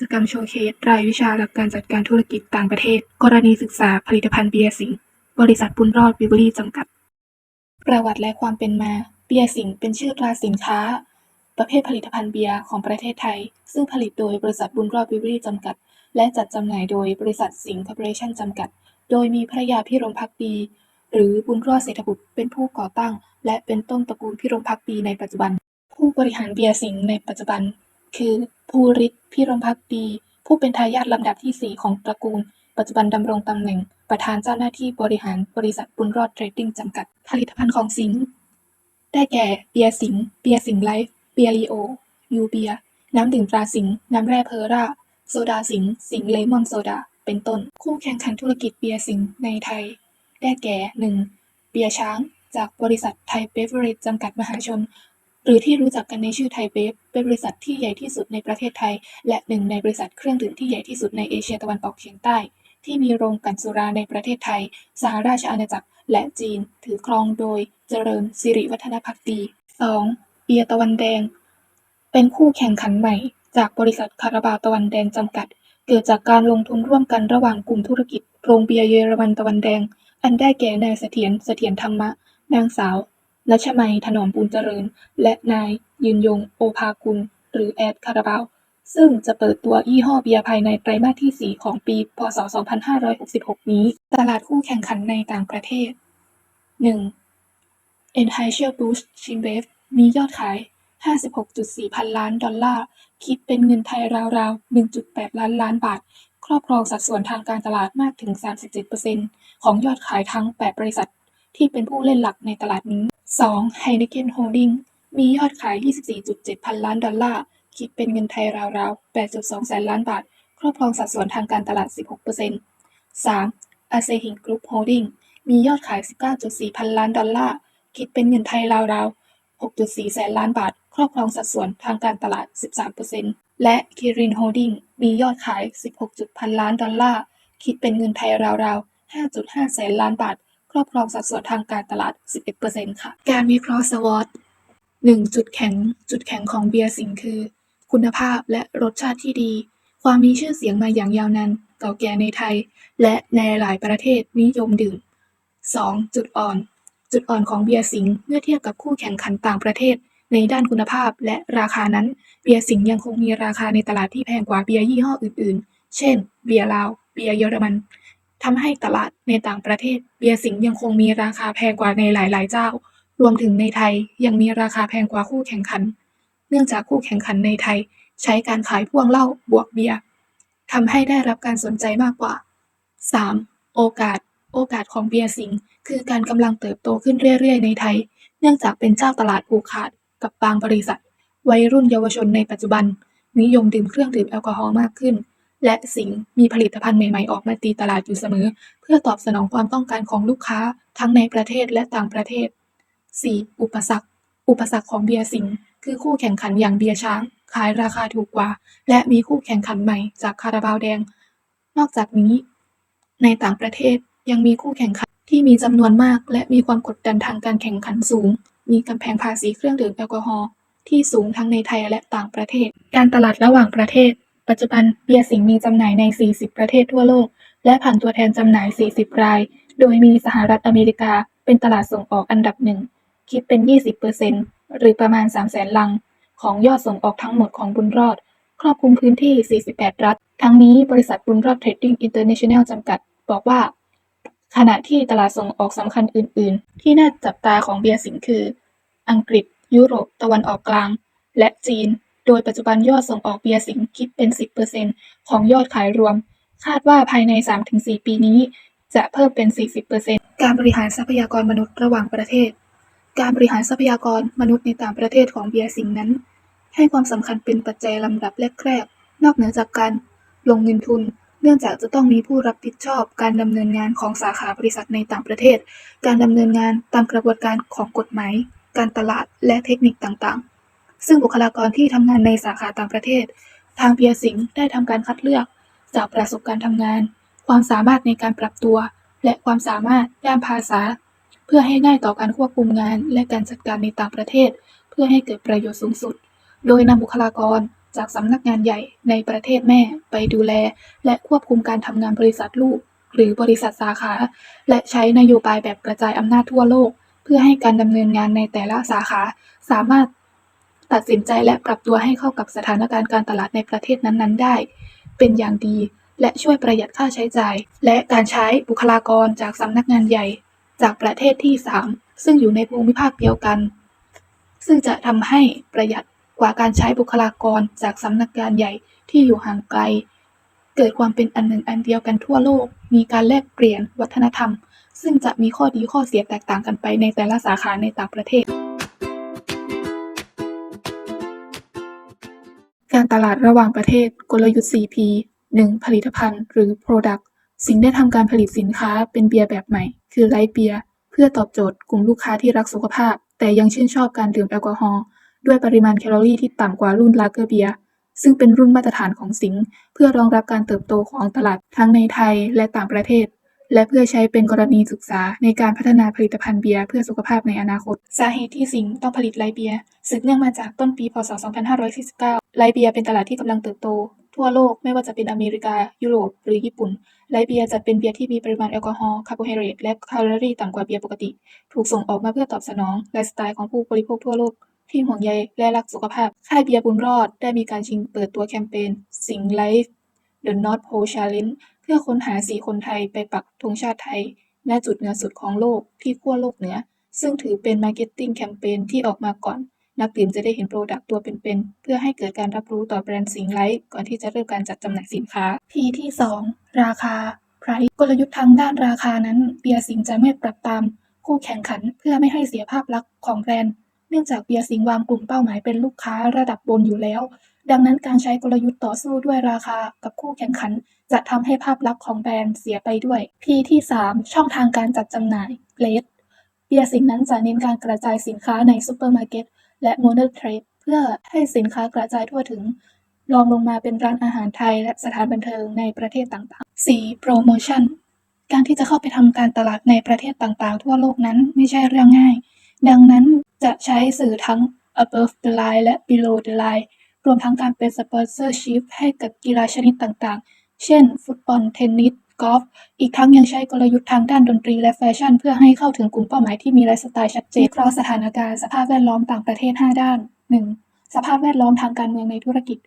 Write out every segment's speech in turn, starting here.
จกรรมโชว์เคส รายวิชาหลักการจัดการธุรกิจต่างประเทศ กรณีศึกษาผลิตภัณฑ์เบียร์สิงบริษัทบุญรอดบิวเวอรี่จำกัด ประวัติและความเป็นมา เบียร์สิงเป็นชื่อตราสินค้า ประเภทผลิตภัณฑ์เบียร์ของประเทศไทย ซึ่งผลิตโดยบริษัทบุญรอดบิวเวอรี่จำกัด และจัดจำหน่ายโดยบริษัทสิงห์คอร์ปอเรชั่นจำกัด โดยมีภรรยาพิรมพักดี หรือบุญรอดเศรษฐบุตรเป็นผู้ก่อตั้ง และเป็นต้นตระกูลพิรมพักดีในปัจจุบัน ผู้บริหารเบียร์สิงในปัจจุบัน คือ ภูริศ พิรมพักดี ผู้เป็นทายาทลำดับที่4ของตระกูล ปัจจุบันดำรงตำแหน่งประธานเจ้าหน้าที่บริหารบริษัทบุญรอดเทรดดิ้งจำกัด ผลิตภัณฑ์ของสิงห์ ได้แก่ เบียร์สิงห์ เบียร์สิงห์ไลฟ์ เบียร์ลีโอ ยูเบียร์ น้ำดื่มตราสิงห์ น้ำแร่เพอร่า โซดาสิงห์ สิงห์เลมอนโซดา เป็นต้น คู่แข่งขันธุรกิจเบียร์สิงห์ในไทย ได้แก่ 1. เบียร์ช้าง จากบริษัทไทยเบเวอเรจจำกัดมหาชน รือที่รู้จักกันในชื่อไทยเบฟเป็นบริษัทที่ใหญ่ที่สุดในประเทศไทย และหนึ่งในบริษัทเครื่องดื่มที่ใหญ่ที่สุดในเอเชียตะวันออกเฉียงใต้ ที่มีโรงกลั่นสุราในประเทศไทย สหราชอาณาจักร และจีน ถือครองโดยเจริญสิริวัฒนพักดี 2. เบียร์ตะวันแดง เป็นคู่แข่งขันใหม่ จากบริษัทคาราบาวตะวันแดงจำกัด เกิดจากการลงทุนร่วมกันระหว่างกลุ่มธุรกิจ โรงเบียร์เยอรมันตะวันแดง อันได้แก่นายเสถียรเสถียรธรรมะ นางสาว รัชมัย ถนอมบุญเจริญ และนายยืนยง โอภากุล หรือแอดคาราบาว ซึ่งจะเปิดตัวยี่ห้อเบียร์ภายในไตรมาสที่ 4 ของปี พศ 2566 นี้ ตลาดคู่แข่งขันในต่างประเทศ 1. Anheuser-Busch InBev มียอดขาย 56.4 พันล้านดอลลาร์ คิดเป็นเงินไทยราวๆ 1.8 ล้านล้านบาท ครอบครองสัดส่วนทางการตลาดมากถึง 37%ของยอดขายทั้ง 8 บริษัท ที่เป็นผู้เล่นหลักในตลาดนี้ 2. Heineken Holding มียอดขาย 24.7 พันล้านดอลลาร์ คิดเป็นเงินไทยราวๆ 8.2 แสนล้านบาท ครอบครองสัดส่วนทางการตลาด 16% 3. Asahi Group Holding มียอดขาย 19.4 พันล้านดอลลาร์ คิดเป็นเงินไทยราวๆ 6.4 แสนล้านบาท ครอบครองสัดส่วนทางการตลาด 13%และ Kirin Holding มียอดขาย 16พันล้านดอลลาร์ คิดเป็นเงินไทยราวๆ 5.5 แสนล้านบาท ครอบครองสัดส่วนทางการตลาด 11%ค่ะ การวิเคราะห์ SWOT 1. จุดแข็ง จุดแข็งของเบียร์สิงห์คือ คุณภาพและรสชาติที่ดี ความมีชื่อเสียงมาอย่างยาวนานเก่าแก่ในไทย และในหลายประเทศนิยมดื่ม 2. จุดอ่อน จุดอ่อนของเบียร์สิงห์เมื่อเทียบกับคู่แข่งขันต่างประเทศ ในด้านคุณภาพและราคานั้น เบียร์สิงห์ยังคงมีราคาในตลาดที่แพงกว่าเบียร์ยี่ห้ออื่น ๆ เช่น เบียร์ลาว เบียร์เยอรมัน ทำให้ตลาดในต่างประเทศ เบียร์สิงห์ยังคงมีราคาแพงกว่าในหลาย ๆ เจ้า รวมถึงในไทยยังมีราคาแพงกว่าคู่แข่งขัน เนื่องจากคู่แข่งขันในไทย ใช้การขายพ่วงเหล้าบวกเบียร์ทำให้ได้รับการสนใจมากกว่า 3. โอกาส โอกาสของเบียร์สิงห์คือการกำลังเติบโตขึ้นเรื่อย ๆ ในไทย เนื่องจากเป็นเจ้าตลาดผูกขาดกับบางบริษัท วัยรุ่นเยาวชนในปัจจุบัน นิยมดื่มเครื่องดื่มแอลกอฮอล์มากขึ้น และสิงห์มีผลิตภัณฑ์ใหม่ๆออกมาตีตลาดอยู่เสมอ เพื่อตอบสนองความต้องการของลูกค้าทั้งในประเทศและต่างประเทศ 4. อุปสรรค อุปสรรคของเบียร์สิงห์คือคู่แข่งขันอย่างเบียร์ช้าง ขายราคาถูกกว่า และมีคู่แข่งขันใหม่จากคาราบาวแดง นอกจากนี้ ในต่างประเทศยังมีคู่แข่งขันที่มีจำนวนมาก และมีความกดดันทางการแข่งขันสูง มีกำแพงภาษีเครื่องดื่มแอลกอฮอล์ที่สูงทั้งในไทยและต่างประเทศ การตลาดระหว่างประเทศ ปัจจุบันเบียร์สิงห์มีจำหน่ายใน 40 ประเทศทั่วโลก และผ่านตัวแทนจำหน่าย 40 ราย โดยมีสหรัฐอเมริกาเป็นตลาดส่งออกอันดับหนึ่ง คิดเป็น 20%หรือประมาณ 3 0 0 0 0ลัง ของยอดส่งออกทั้งหมดของบุญรอด ครอบคลุมพื้นที่ 48 รัฐ ทั้งนี้บริษัทบุญรอดเทรดดิ้งอินเตอร์เนชั่นแนลจำกัด บอกว่า ขณะที่ตลาดส่งออกสำคัญอื่น ๆ ที่น่าจับตาของเบียร์สิงห์คือ อังกฤษ ยุโรป ตะวันออกกลาง และจีน โดยปัจจุบันยอดส่งออกเบียร์สิงห์คิดเป็น 10%ของยอดขายรวม คาดว่าภายใน 3-4 ปีนี้ จะเพิ่มเป็น 40%การบริหารทรัพยากรมนุษย์ระหว่างประเทศ การบริหารทรัพยากรมนุษย์ในต่างประเทศของเบียร์สิงห์นั้น ให้ความสำคัญเป็นปัจจัยลำดับแรกๆนอกเหนือจากการลงเงินทุนเนื่องจากจะต้องมีผู้รับผิดชอบการดำเนินงานของสาขาบริษัทในต่างประเทศ การดำเนินงานตามกระบวนการของกฎหมาย การตลาดและเทคนิคต่างๆ ซึ่งบุคลากรที่ทำงานในสาขาต่างประเทศ ทางเบียสิงห์ได้ทำการคัดเลือก จากประสบการณ์ทำงาน ความสามารถในการปรับตัว และความสามารถด้านภาษา เพื่อให้ง่ายต่อการควบคุมงาน และการจัดการในต่างประเทศ เพื่อให้เกิดประโยชน์สูงสุด โดยนำบุคลากรจากสำนักงานใหญ่ในประเทศแม่ไปดูแล และควบคุมการทำงานบริษัทลูก หรือบริษัทสาขา และใช้นโยบายแบบกระจายอำนาจทั่วโลก เพื่อให้การดำเนินงานในแต่ละสาขา สามารถ ตัดสินใจและปรับตัวให้เข้ากับสถานการณ์การตลาดในประเทศนั้นๆ ได้ เป็นอย่างดี และช่วยประหยัดค่าใช้จ่าย และการใช้บุคลากรจากสำนักงานใหญ่ จากประเทศที่ 3 ซึ่งอยู่ในภูมิภาคเดียวกัน ซึ่งจะทำให้ประหยัดกว่าการใช้บุคลากรจากสำนักงานใหญ่ที่อยู่ห่างไกล เกิดความเป็นอันหนึ่งอันเดียวกันทั่วโลก มีการแลกเปลี่ยนวัฒนธรรม ซึ่งจะมีข้อดีข้อเสียแตกต่างกันไปในแต่ละสาขาในต่างประเทศ การตลาดระหว่างประเทศกลยุทธ์ 4P 1. ผลิตภัณฑ์ หรือ Product สิงห์ได้ทำการผลิตสินค้าเป็นเบียร์แบบใหม่ คือไลท์เบียร์ เพื่อตอบโจทย์กลุ่มลูกค้าที่รักสุขภาพ แต่ยังชื่นชอบการดื่มแอลกอฮอล์ด้วยปริมาณแคลอรี่ที่ต่ำกว่ารุ่นลาเกอร์เบียร์ ซึ่งเป็นรุ่นมาตรฐานของสิงห์เพื่อรองรับการเติบโตของตลาดทั้งในไทยและต่างประเทศ และเพื่อใช้เป็นกรณีศึกษาในการพัฒนาผลิตภัณฑ์เบียร์เพื่อสุขภาพในอนาคต สาเหตุที่สิงห์ต้องผลิตไลเบียร์สืบเนื่องมาจากต้นปีพศ 2549 ไลเบียร์เป็นตลาดที่กำลังเติบโต ทั่วโลกไม่ว่าจะเป็นอเมริกา ยุโรป หรือญี่ปุ่น ไลเบียร์จะเป็นเบียร์ที่มีปริมาณแอลกอฮอล์คาร์โบไฮเดรตและแคลอรี่ต่ำกว่าเบียร์ปกติ ถูกส่งออกมาเพื่อตอบสนองไลฟ์สไตล์ของผู้บริโภคทั่วโลกที่ห่วงใยและรักสุขภาพ ค่ายเบียร์บุญรอดได้มีการชิงเปิดตัวแคมเปญสิงไลฟ์ The North Pole Challenge พื่อค้นหา4คนไทยไปปักธงชาติไทย ณจุดเหนือสุดของโลกที่ขั้วโลกเหนือ ซึ่งถือเป็นมาร์เก็ตติ้งแคมเปญที่ออกมาก่อน นักดื่มจะได้เห็นโปรดักต์ตัวเป็นๆ เพื่อให้เกิดการรับรู้ต่อแบรนด์สิงไลท์ก่อนที่จะเริ่มการจัดจำหน่ายสินค้า P ที่ 2 ราคา Price กลยุทธ์ทางด้านราคานั้นเบียร์สิงจะไม่ปรับตาม คู่แข่งขันเพื่อไม่ให้เสียภาพลักษณ์ของแบรนด์เนื่องจากเบียร์สิงวางกลุ่มเป้าหมายเป็นลูกค้าระดับบนอยู่แล้ว ดังนั้นการใช้กลยุทธ์ต่อสู้ด้วยราคากับคู่แข่งขัน จะทำให้ภาพลักษณ์ของแบรนด์เสียไปด้วย P ที่ 3 ช่องทางการจัดจำหน่าย Place เบียร์สิงนั้นจะเน้นการกระจายสินค้าในซูเปอร์มาร์เก็ตและโมเดิร์นเทรดเพื่อให้สินค้ากระจายทั่วถึงรองลงมาเป็นร้านอาหารไทย และสถานบันเทิงในประเทศต่างๆ 4. โปรโมชั่นการที่จะเข้าไปทำการตลาดในประเทศต่างๆ ทั่วโลกนั้นไม่ใช่เรื่องง่าย ดังนั้นจะใช้สื่อทั้ง above the line และ below the line รวมทั้งการเป็นสปอนเซอร์ชิพให้กับกีฬาชนิดต่างๆ เช่น ฟุตบอล เทนนิส กอล์ฟ อีกทั้งยังใช้กลยุทธ์ทางด้านดนตรีและแฟชั่น เพื่อให้เข้าถึงกลุ่มเป้าหมายที่มีไลฟ์สไตล์ชัดเจนวิเคราะห์สถานการณ์สภาพแวดล้อมต่างประเทศ 5 ด้าน 1. สภาพแวดล้อมทางการเมืองในธุรกิจ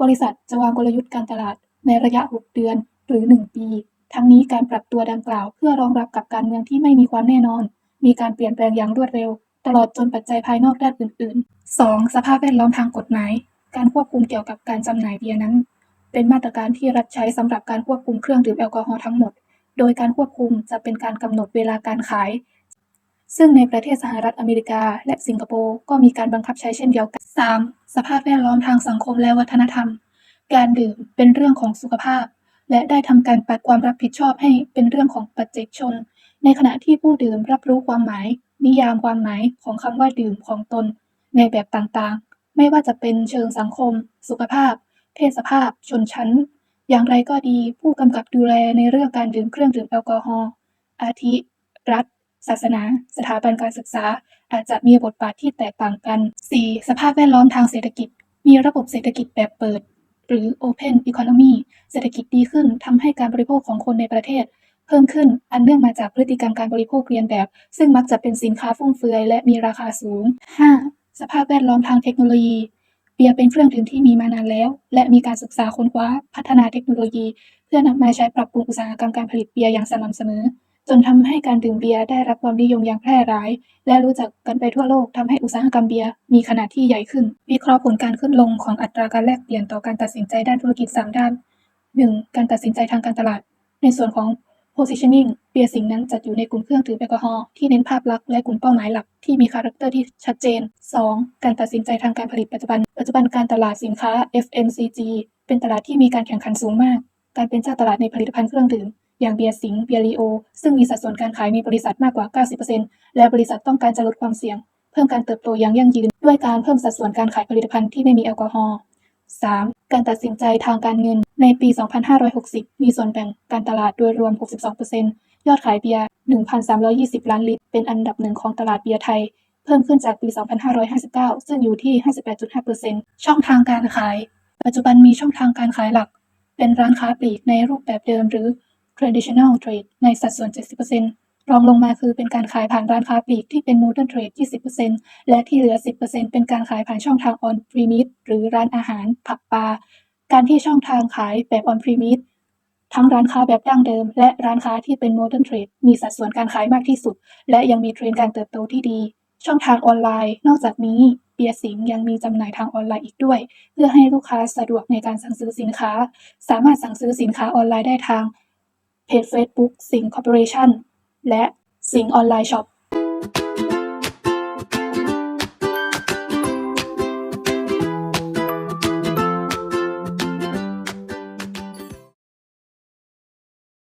บริษัทจะวางกลยุทธ์การตลาดในระยะ 6 เดือน หรือ 1 ปี ทั้งนี้การปรับตัวดังกล่าว เพื่อรองรับกับการเมืองที่ไม่มีความแน่นอน มีการเปลี่ยนแปลงอย่างรวดเร็ว ตลอดจนปัจจัยภายนอกด้านอื่น ๆ 2. สภาพแวดล้อมทางกฎหมาย การควบคุมเกี่ยวกับการจำหน่ายเบียร์นั้น เป็นมาตรการที่รัฐใช้สำหรับการควบคุมเครื่องดื่มแอลกอฮอล์ทั้งหมด โดยการควบคุมจะเป็นการกำหนดเวลาการขาย ซึ่งในประเทศสหรัฐอเมริกา และสิงคโปร์ก็มีการบังคับใช้เช่นเดียวกัน 3. สภาพแวดล้อมทางสังคมและวัฒนธรรม การดื่มเป็นเรื่องของสุขภาพ และได้ทำการปัดความรับผิดชอบให้เป็นเรื่องของปัจเจกชน ในขณะที่ผู้ดื่มรับรู้ความหมาย นิยามความหมายของคำว่าดื่มของตน ในแบบต่างๆ ไม่ว่าจะเป็นเชิงสังคม สุขภาพ เพศสภาพ ชนชั้น อย่างไรก็ดี ผู้กำกับดูแลในเรื่องการดื่มเครื่องดื่มแอลกอฮอล์ อาทิ รัฐ ศาสนา สถาบันการศึกษา อาจจะมีบทบาทที่แตกต่างกัน 4. สภาพแวดล้อมทางเศรษฐกิจ มีระบบเศรษฐกิจแบบเปิด หรือ Open Economy เศรษฐกิจดีขึ้นทำให้การบริโภคของคนในประเทศเพิ่มขึ้น อันเนื่องมาจากพฤติกรรมการบริโภคเรียนแบบ ซึ่งมักจะเป็นสินค้าฟุ่มเฟือยและมีราคาสูง 5. สภาพแวดล้อมทางเทคโนโลยี เบียร์เป็นเครื่องดื่มที่มีมานานแล้ว และมีการศึกษาค้นคว้าพัฒนาเทคโนโลยี เพื่อนำมาใช้ปรับปรุงอุตสาหกรรมการผลิตเบียร์อย่างสม่ำเสมอ จนทำให้การดื่มเบียร์ได้รับความนิยมอย่างแพร่หลาย และรู้จักกันไปทั่วโลกทำให้อุตสาหกรรมเบียร์มีขนาดที่ใหญ่ขึ้น วิเคราะห์ผลการขึ้นลงของอัตราการแลกเปลี่ยนต่อการตัดสินใจด้านธุรกิจ 3 ด้าน 1. การตัดสินใจทางการตลาด ในส่วนของ positioning เบียร์สิงห์นั้นจัดอยู่ในกลุ่มเครื่องดื่มแอลกอฮอล์ที่เน้นภาพลักษณ์และกลุ่มเป้าหมายหลักที่มีคาแรคเตอร์ที่ชัดเจน 2. การตัดสินใจทางการผลิตปัจจุบัน ปัจจุบันการตลาดสินค้า FMCG เป็นตลาดที่มีการแข่งขันสูงมาก การเป็นเจ้าตลาดในผลิตภัณฑ์เครื่องดื่ม อย่างเบียร์สิงห์เบียร์ลีโอ ซึ่งมีสัดส่วนการขายในบริษัทมากกว่า 90%และบริษัทต้องการจะลดความเสี่ยง เพิ่มการเติบโตอย่างยั่งยืน ด้วยการเพิ่มสัดส่วนการขายผลิตภัณฑ์ที่ไม่มีแอลกอฮอล์ 3. การตัดสินใจทางการเงิน ในปี 2560 มีส่วนแบ่งการตลาดโดยรวม 62%ยอดขายเบียร์ 1,320 ล้านลิตร เป็นอันดับหนึ่งของตลาดเบียร์ไทย เพิ่มขึ้นจากปี 2559 ซึ่งอยู่ที่ 58.5%ช่องทางการขาย ปัจจุบันมีช่องทางการขายหลัก เป็นร้านค้าปลีกในรูปแบบเดิมหรือ traditional trade ในสัดส่วน 70%รองลงมาคือเป็นการขายผ่านร้านค้าปลีกที่เป็น modern trade 20%และที่เหลือ 10%เป็นการขายผ่านช่องทาง on premise หรือร้านอาหาร ผับบาร์ การที่ช่องทางขายแบบ on premise ทั้งร้านค้าแบบดั้งเดิม และร้านค้าที่เป็น modern trade มีสัดส่วนการขายมากที่สุด และยังมีเทรนด์การเติบโตที่ดี ช่องทางออนไลน์ นอกจากนี้เบียร์สิงห์ยังมีจำหน่ายทางออนไลน์อีกด้วย เพื่อให้ลูกค้าสะดวกในการสั่งซื้อสินค้า สามารถสั่งซื้อสินค้าออนไลน์ได้ทางเพจ Facebook สิงห์คอร์ปอเรชั่นและสิงห์ออนไลน์ช็อป